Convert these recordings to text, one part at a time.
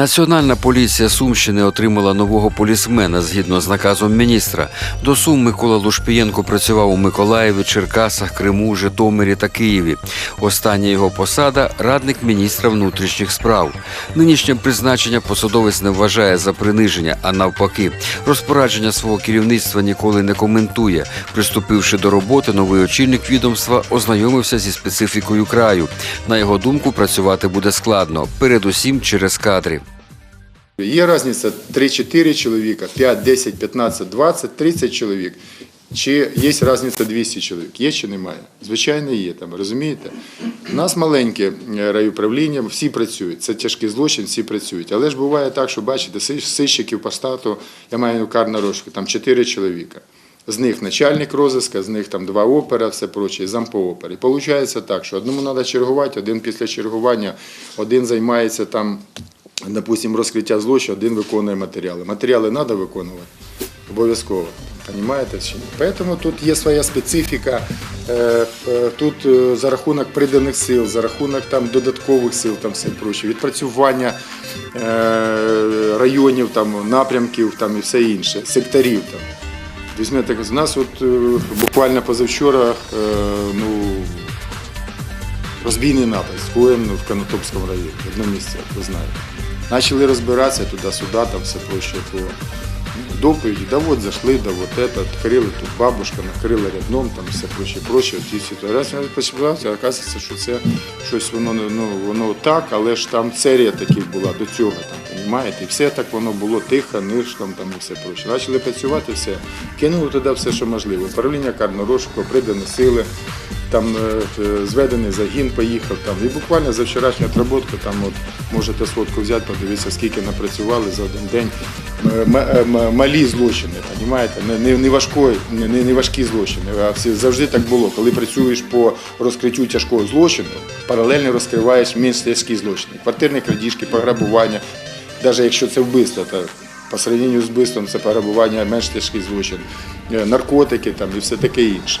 Національна поліція Сумщини отримала нового полісмена згідно з наказом міністра. До Сум Микола Лушпієнко працював у Миколаєві, Черкасах, Криму, Житомирі та Києві. Остання його посада радник міністра внутрішніх справ. Нинішнє призначення посадовець не вважає за приниження, а навпаки, розпорадження свого керівництва ніколи не коментує. Приступивши до роботи, новий очільник відомства ознайомився зі специфікою краю. На його думку, працювати буде складно, передусім через кадри. Є різниця 3-4 чоловіка, 5, 10, 15, 20, 30 чоловік. Чи є різниця 200 чоловік? Є чи немає? Звичайно, є там, розумієте? У нас маленьке е, райуправління, всі працюють. Це тяжкий злочин, всі працюють. Але ж буває так, що бачите, сищиків по штату, я маю на карна рожка, там 4 чоловіка. З них начальник розыска, з них там два опера, все проче, зам по опері. Получається так, що одному треба чергувати, один після чергування, один займається там допустим, розкриття злочину, один виконує матеріали. Матеріали треба виконувати обов'язково. Понимаєте? Тому тут є своя специфіка. Е, е, Тут е, за рахунок приданих сил, за рахунок там додаткових сил, там все проще, відпрацювання районів, там напрямків, там і все інше, секторів там. Візьмете, у нас от е, буквально позавчора е, ну, розбійний напад скоєн в Конотопському районі, в одному місці, ви знаєте. Почали розбиратися туди-сюди, там все проще по доповіді, да от зайшли, да от это, відкрили тут бабушка, накрила рядном, там все проще, проще. Ті ситуації почалася, оказується, що це щось воно ну, воно так, але ж там серія таких була до цього, там, понімаєте? І все так воно було тихо, нишком там і все проще. Почали працювати, все. Кинули туди все, що можливо. Управління карного розшуку, придані сили, там е, е, зведений загін поїхав там. І буквально за вчорашню отработку там от можете сфотку взяти, подивитися, скільки напрацювали за один день. М- Малі злочини, розумієте? Не, не, важкої, не, не важкі злочини. А завжди так було. Коли працюєш по розкриттю тяжкого злочину, паралельно розкриваєш менш тяжкі злочини. Квартирні крадіжки, пограбування, навіть якщо це вбивство, то по сравненню з вбивством це пограбування менш тяжкий злочин, Е, наркотики там і все таке інше.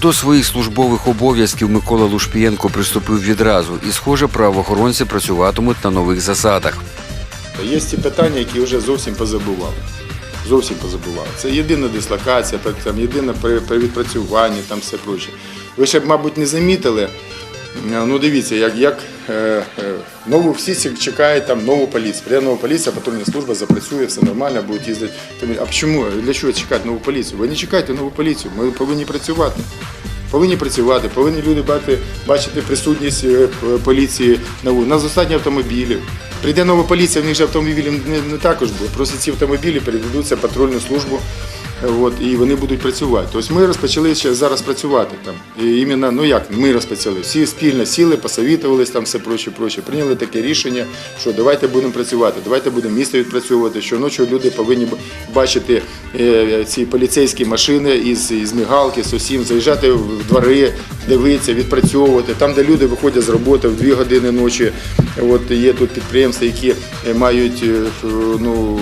До своїх службових обов'язків Микола Лушпієнко приступив відразу, і, схоже, правоохоронці працюватимуть на нових засадах. Є ті питання, які вже зовсім позабували. Зовсім позабували. Це єдина дислокація, там, єдине при, там все проще. Ви ще, б, мабуть, не замітили. Ну, дивіться, як, як нову всі чекають там нову поліцію. Прийде нова поліція, патрульна служба запрацює, все нормально, будуть їздити. А чому? Для чого чекати нову поліцію? Ви не чекайте нову поліцію, ми повинні працювати. Повинні працювати, повинні люди бачити, бачити присутність е, поліції на вулиці. У нас достатньо автомобілів. Прийде нова поліція, в них же автомобілів не, не також буде. Просто ці автомобілі передадуться патрульну службу. От, і вони будуть працювати. Тобто ми розпочали ще зараз працювати там. І іменно, ну як ми розпочали? Всі спільно сіли, посовітувались там все проче, проче. Прийняли таке рішення, що давайте будемо працювати, давайте будемо місто відпрацьовувати. Щоночі люди повинні бачити е, ці поліцейські машини із, із мігалки, з усім, заїжджати в двори, дивитися, відпрацьовувати. Там, де люди виходять з роботи в 2 години ночі. От є тут підприємства, які мають е, ну,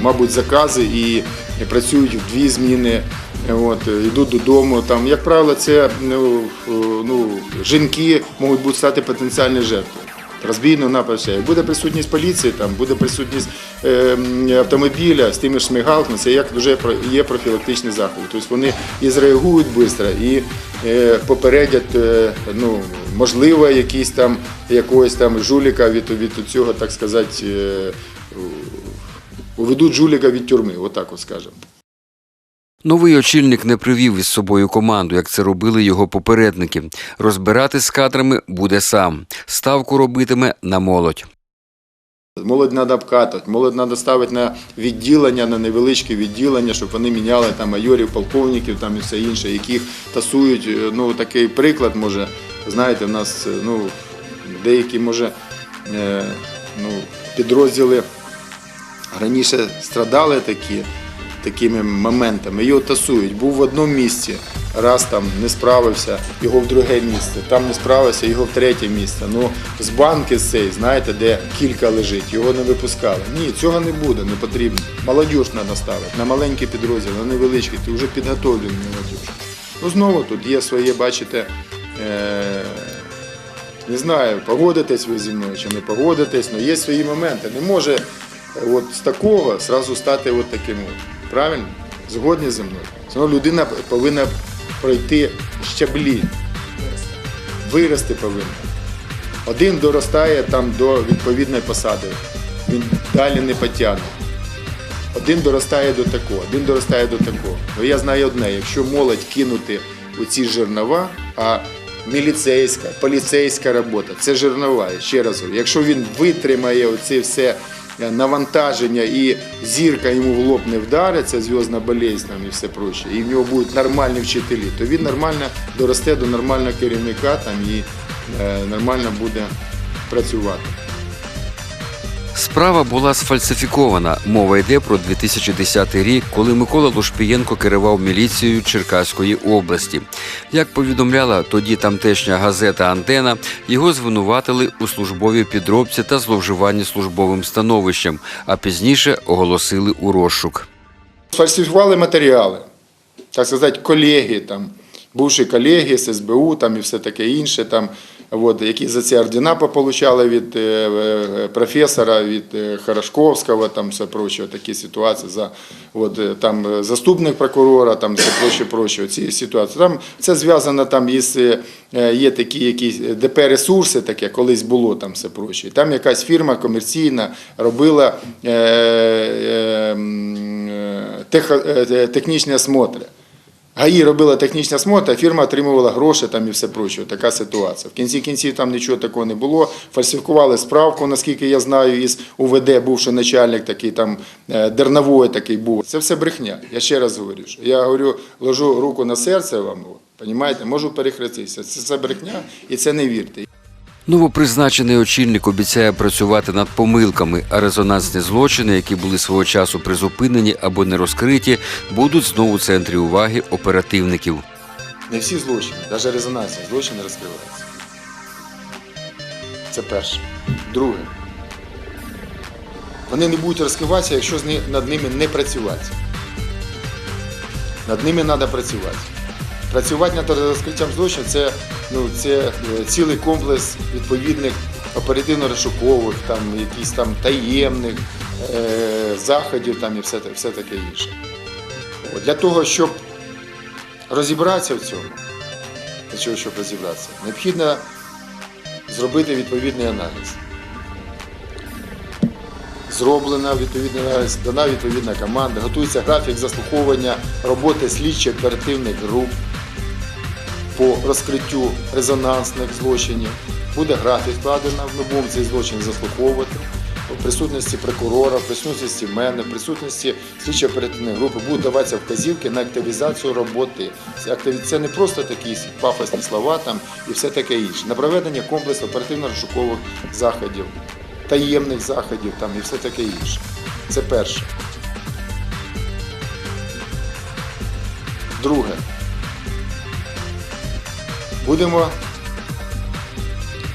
мабуть, закази і працюють в дві зміни. От, е, йдуть додому. Там, як правило, це ну, е, ну, жінки можуть бути стати потенціальною жертвою. Розбійного нападу. Як буде присутність поліції, там буде присутність е, автомобіля з тими ж мигалками, це як вже є профілактичні заходи. Тобто вони і зреагують швидко, і е, попередять, е, ну, можливо, якісь там якогось там жуліка від, від цього, так сказати, е, уведуть жуліка від тюрми, отак от скажемо. Новий очільник не привів із собою команду, як це робили його попередники. Розбирати з кадрами буде сам. Ставку робитиме на молодь. Молодь треба обкатувати, молодь треба ставити на відділення, на невеличкі відділення, щоб вони міняли там майорів, полковників там і все інше, яких тасують. Ну, такий приклад може, знаєте, в нас ну, деякі може е, ну, підрозділи раніше страдали такі, такими моментами, його тасують. Був в одному місці, раз там не справився, його в друге місце, там не справився, його в третє місце. Ну, з банки з цієї, знаєте, де кілька лежить, його не випускали. Ні, цього не буде, не потрібно. Молодіж треба ставити, на маленький підрозділ, на невеличкий, ти вже підготовлений молодіж. Ну, знову тут є своє, бачите, е- Не знаю, погодитесь ви зі мною чи не погодитесь, але є свої моменти. Не може от з такого зразу стати от таким. Правильно? Згодні зі мною. Все людина повинна пройти щаблі, вирости повинна. Один доростає там до відповідної посади, він далі не потягне. Один доростає до такого, один доростає до такого. Ну я знаю одне, якщо молодь кинути у ці жернова, а міліцейська, поліцейська робота це жернова, ще раз. Якщо він витримає оце все навантаження і зірка йому в лоб не вдариться, зв'язна болезнь там і все проще, і в нього будуть нормальні вчителі, то він нормально доросте до нормального керівника там і е, нормально буде працювати. Справа була сфальсифікована. Мова йде про 2010 рік, коли Микола Лушпієнко керував міліцією Черкаської області. Як повідомляла тоді тамтешня газета Антена, його звинуватили у службовій підробці та зловживанні службовим становищем, а пізніше оголосили у розшук. Сфальсифікували матеріали, так сказати, колеги, там, бувші колеги з СБУ там, і все таке інше, там, от, які за це ордена получали від е, е, професора, від е, Хорошковського, там, все проче, такі ситуації, за, от, е, там, е, заступник прокурора, там, все проще, проще, ці ситуації. Там, це зв'язано там, із, е, є такі якісь ДП-ресурси, таке, колись було там все проще. Там якась фірма комерційна робила е, е, е, е, технічні осмотри. ГАІ робила технічний осмотр, а фірма отримувала гроші там і все проче. Така ситуація. В кінці кінців там нічого такого не було. Фальсифікували справку, наскільки я знаю, із УВД, бувши начальник такий там е, Дернової такий був. Це все брехня. Я ще раз говорю. Що я говорю, ложу руку на серце вам, понімаєте, можу перехреститися. Це, це брехня і це не вірте. Новопризначений очільник обіцяє працювати над помилками, а резонансні злочини, які були свого часу призупинені або не розкриті, будуть знову в центрі уваги оперативників. Не всі злочини, навіть резонансні злочини розкриваються. Це перше. Друге. Вони не будуть розкриватися, якщо над ними не працювати. Над ними треба працювати. Працювати над розкриттям злочину це, ну, це е, цілий комплекс відповідних оперативно-розшукових, там, якісь там таємних е, заходів там, і все, все таке інше. От, Для того, щоб розібратися в цьому, для чого, щоб розібратися, необхідно зробити відповідний аналіз. Зроблена відповідний аналіз, дана відповідна команда, готується графік заслуховування роботи слідчих оперативних груп по розкриттю резонансних злочинів. Буде графік складено, ми будемо цей злочин заслуховувати. У присутності прокурора, в присутності мене, в присутності слідчої оперативної групи будуть даватися вказівки на активізацію роботи. Це не просто такі пафосні слова там і все таке інше. На проведення комплексу оперативно-розшукових заходів, таємних заходів там і все таке інше. Це перше. Друге. Будемо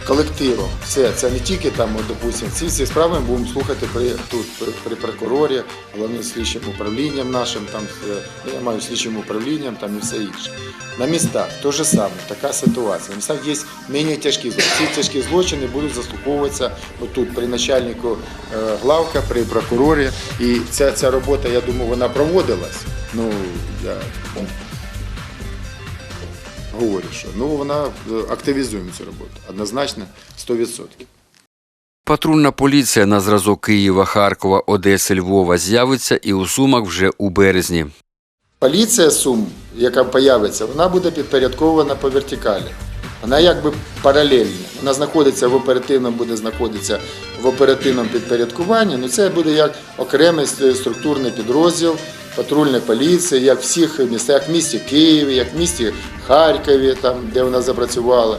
колективом. Все, це не тільки там, от, допустим, ці всі справи ми будемо слухати при тут, при, при прокурорі, головним слідчим управлінням нашим, там е, я маю слідчим управлінням там і все інше. На містах те ж саме, така ситуація. На містах є менш тяжкі злочини. Ці тяжкі злочини будуть заслуховуватися отут при начальнику е, главка, при прокурорі. І ця, ця робота, я думаю, вона проводилась. Ну, я ну, що ну вона е, активізуємо цю роботу. Однозначно 100%. Патрульна поліція на зразок Києва, Харкова, Одеси, Львова з'явиться і у Сумах вже у березні. Поліція Сум, яка появиться, вона буде підпорядкована по вертикалі. Вона якби паралельна. Вона знаходиться в оперативному, буде знаходитися в оперативному підпорядкуванні. Ну це буде як окремий структурний підрозділ патрульної поліції, як в всіх містах, як в місті Києві, як в місті Харкові, там, де вона запрацювала,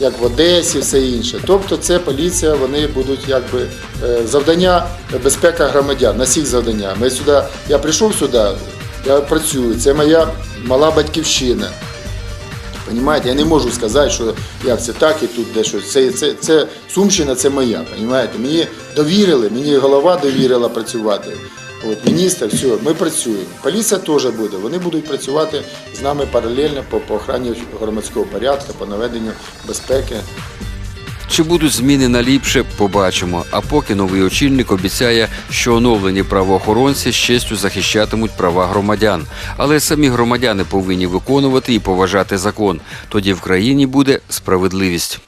як в Одесі, все інше. Тобто це поліція, вони будуть якби е, завдання безпека громадян на всіх завдання. Ми сюди, я прийшов сюди, я працюю, це моя мала батьківщина. Понімаєте, я не можу сказати, що як це так і тут дещо. Це, це, це Сумщина це моя. Понімаєте? Мені довірили, мені голова довірила працювати. От, міністр, все, ми працюємо. Поліція теж буде. Вони будуть працювати з нами паралельно по, по охрані громадського порядку, по наведенню безпеки Чи будуть зміни на ліпше, побачимо. А поки новий очільник обіцяє, що оновлені правоохоронці з честю захищатимуть права громадян. Але самі громадяни повинні виконувати і поважати закон. Тоді в країні буде справедливість.